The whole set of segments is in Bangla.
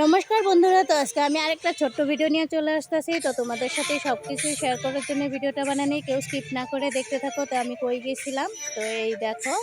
নমস্কার বন্ধুরা, তো আজকে আমি আরেকটা ছোট্ট ভিডিও নিয়ে চলে আসতেছি। তো তোমাদের সাথে সব কিছু শেয়ার করার জন্য ভিডিওটা বানানি, কেউ স্কিপ না করে দেখতে থাকো, তো আমি কই গেছিলাম? তো এই দেখো,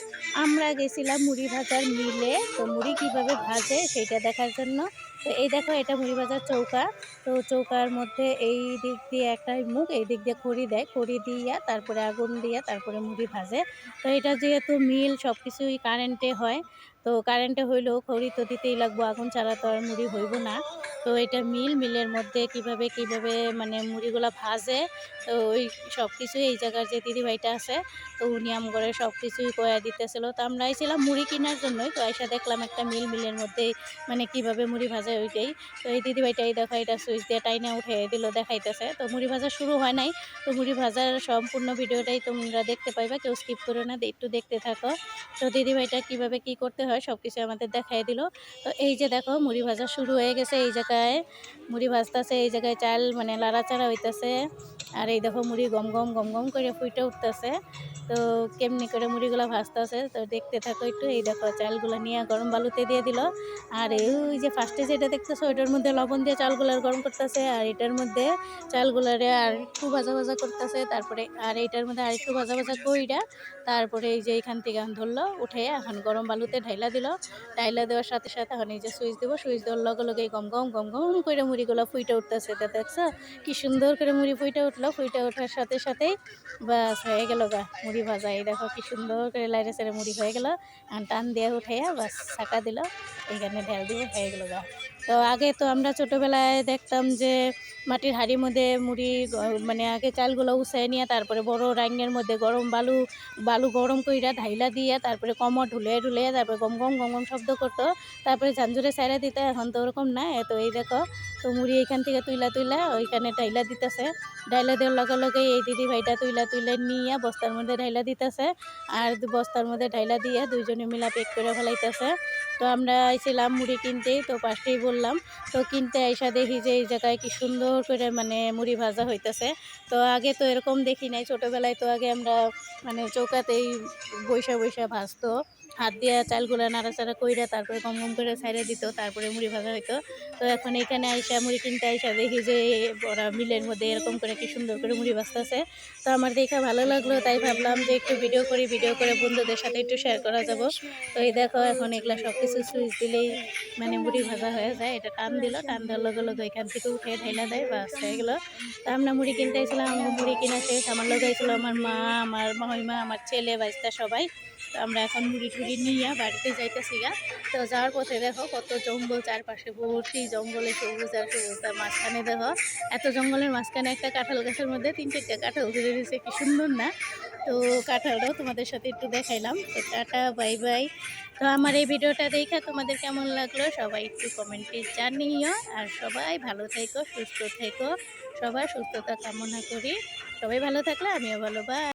আমরা গেছিলাম মুড়ি ভাজার মিলে। তো মুড়ি কীভাবে ভাজে সেটা দেখার জন্য। তো এই দেখো, এটা মুড়ি ভাজার চৌকা। তো চৌকার মধ্যে এই দিক দিয়ে একটা মুখ, এই দিক দিয়ে খড়ি দেয়। খড়ি দিয়া, তারপরে আগুন দিয়া, তারপরে মুড়ি ভাজে। তো এটা যেহেতু মিল সব কিছুই কারেন্টে হয়, তো কারেন্টে হইলেও খড়ি তো দিতেই লাগবো। আগুন ছাড়া তো আর মুড়ি হইব না। তো এটা মিল, মিলের মধ্যে কীভাবে কীভাবে মানে মুড়িগুলা ভাজে, তো ওই সব কিছুই এই জায়গার যে দিদিভাইটা আছে, তো উনি আম করে সব কিছুই কয়া দিতেছিল। তো আমরা আইছিলাম মুড়ি কেনার জন্যই, তো আইসা দেখলাম একটা মিল, মিলের মধ্যে মানে কীভাবে মুড়ি ভাজে ওইটাই। তো এই দিদিভাইটা এই দেখো, এটা সুইচ দিয়ে টাইনে উঠে দিল, দেখাইতেছে। তো মুড়ি ভাজা শুরু হয় নাই। তো মুড়ি ভাজার সম্পূর্ণ ভিডিওটাই তোমরা দেখতে পাইবা, কেউ স্কিপ করো না, একটু দেখতে থাকো। তো দিদিভাইটা কীভাবে কি করতে হয় সব কিছু আমাদের দেখাই দিল। তো এই যে দেখো, মুড়ি ভাজা শুরু হয়ে গেছে এই জায়গায়। মুড়ি ভাজতেছে এই জায়গায়, চাল মানে লাড়াচাড়া হইতেছে। আর এই দেখো মুড়ি গম গম গম গম করে ফুটে উঠতেছে। তো কেমনি করে মুড়িগুলো ভাজতেছে, তো দেখতে থাকো একটু। এই দেখো, চালগুলো নিয়ে গরম বালুতে দিয়ে দিল। আর এই যে ফার্স্টে যেটা দেখতেছো, ওইটার মধ্যে লবণ দিয়ে চালগুলো গরম করতেছে। আর এটার মধ্যে চালগুলারে আর একটু ভাজা ভাজা করতেছে। তারপরে আর এইটার মধ্যে আর একটু ভাজা ভাজা কইরা তারপরে এই যে এখান থেকে ধরলো, উঠে এখন গরম বালুতে ঢাইলা দিল। ঢাইলা দেওয়ার সাথে সাথে এখন এই যে সুইচ দেবো, সুইচ দেওয়ার লগে লগে গম গম গম গম করে মুড়িগুলো ফুইটে উঠতেছে। তা দেখছ, কি সুন্দর করে মুড়ি ফুইটে উঠল। ফুইটে ওঠার সাথে সাথেই বাস হয়ে গেল গা, মুড়ি ভাজা। এই দেখো কি সুন্দর করে লাইরে সেরে মুড়ি হয়ে গেল। আর টান দিয়ে উঠাইয়া বাস ছাকা দিল, এইখানে ঢেল দিয়ে হয়ে গেল গা। তো আগে তো আমরা ছোটোবেলায় দেখতাম যে মাটির হাঁড়ির মধ্যে মুড়ি মানে আগে চালগুলো উসাই নিয়ে, তারপরে বড় রাঙের মধ্যে গরম বালু বালু গরম কইরা ঢাইলা দিয়ে, তারপরে কমর ঢুলে ঢুলে তারপরে গম গম গম গম শব্দ করতো। তারপরে ঝাঞ্ঝুরে সাইরা দিতে, এখন তো ওরকম না তো এই দেখো তো মুড়ি এখান থেকে তুইলা তুইলা ওইখানে ডাইলা দিতেছে। ডাইলা দেওয়ার লগে লগে এই দিদি ভাইটা তুইলা তুইলা নিয়ে বস্তার মধ্যে ডাইলা দিতেছে। আর বস্তার মধ্যে ডাইলা দিয়ে দুইজনে মিলা পেক করে ফেলাইতেছে। তো আমরা আইছিলাম মুড়ি কিনতে, তো পাশেই বললাম, তো কিনতে আইসা দেখি যে এই জায়গায় কি সুন্দর করে মানে মুড়ি ভাজা হইতেছে। তো আগে তো এরকম দেখি নাই। ছোটোবেলায় তো আগে আমরা মানে চৌকাতেই বৈশা বৈশা ভাজতো। হাত দিয়ে চালগুলো নাড়াচাড়া কইরা তারপরে কম কম করে ছাইড়ে দিত, তারপরে মুড়ি ভাজা হইতো। তো এখন এখানে আইসা মুড়ি কিনতে আইসা দেখি যে ওরা মিলের মধ্যে এরকম করে কি সুন্দর করে মুড়ি ভাজতেছে। তো আমার দেখে ভালো লাগল, তাই ভাবলাম যে একটু ভিডিও করি ভিডিও করে বন্ধুদের সাথে একটু শেয়ার করা যাব। তো এই দেখো, এখন এগুলা সব কিছু সুইচ দিলেই মানে মুড়ি ভাজা হয়ে যায়। এটা টান দিল, টান দেওয়ার লগে লগে এখান থেকে উঠে ঢাইলা দেয়, বাস হয়ে গেলো। তা আমরা মুড়ি কিনতে এসেছিলাম মুড়ি কিনা শেষ। আমার লাগাইছিল আমার মা, আমার মামিমা আমার ছেলে বাচ্চা সবাই। তো আমরা এখন মুড়ি টুড়ি নিয়ে বাড়িতে যাইতেছি গা। তো যাওয়ার পথে দেখো কত জঙ্গল চারপাশে ভর্তি জঙ্গলে সবুজ আর সবুজ তার মাঝখানে দেখো এত জঙ্গলের মাঝখানে একটা কাঁঠাল গাছের মধ্যে তিন চারটা কাঁঠাল ঘুরে দিয়েছে কি সুন্দর না? তো কাঁঠালটাও তোমাদের সাথে একটু দেখাইলাম। তো টাটা, বাই বাই। তো আমার এই ভিডিওটা দেখা তোমাদের কেমন লাগল সবাই একটু কমেন্টে জানিও। আর সবাই ভালো থেকো, সুস্থ থেকো, সবার সুস্থতা কামনা করি। সবাই ভালো থাকলে আমিও ভালো, বাই।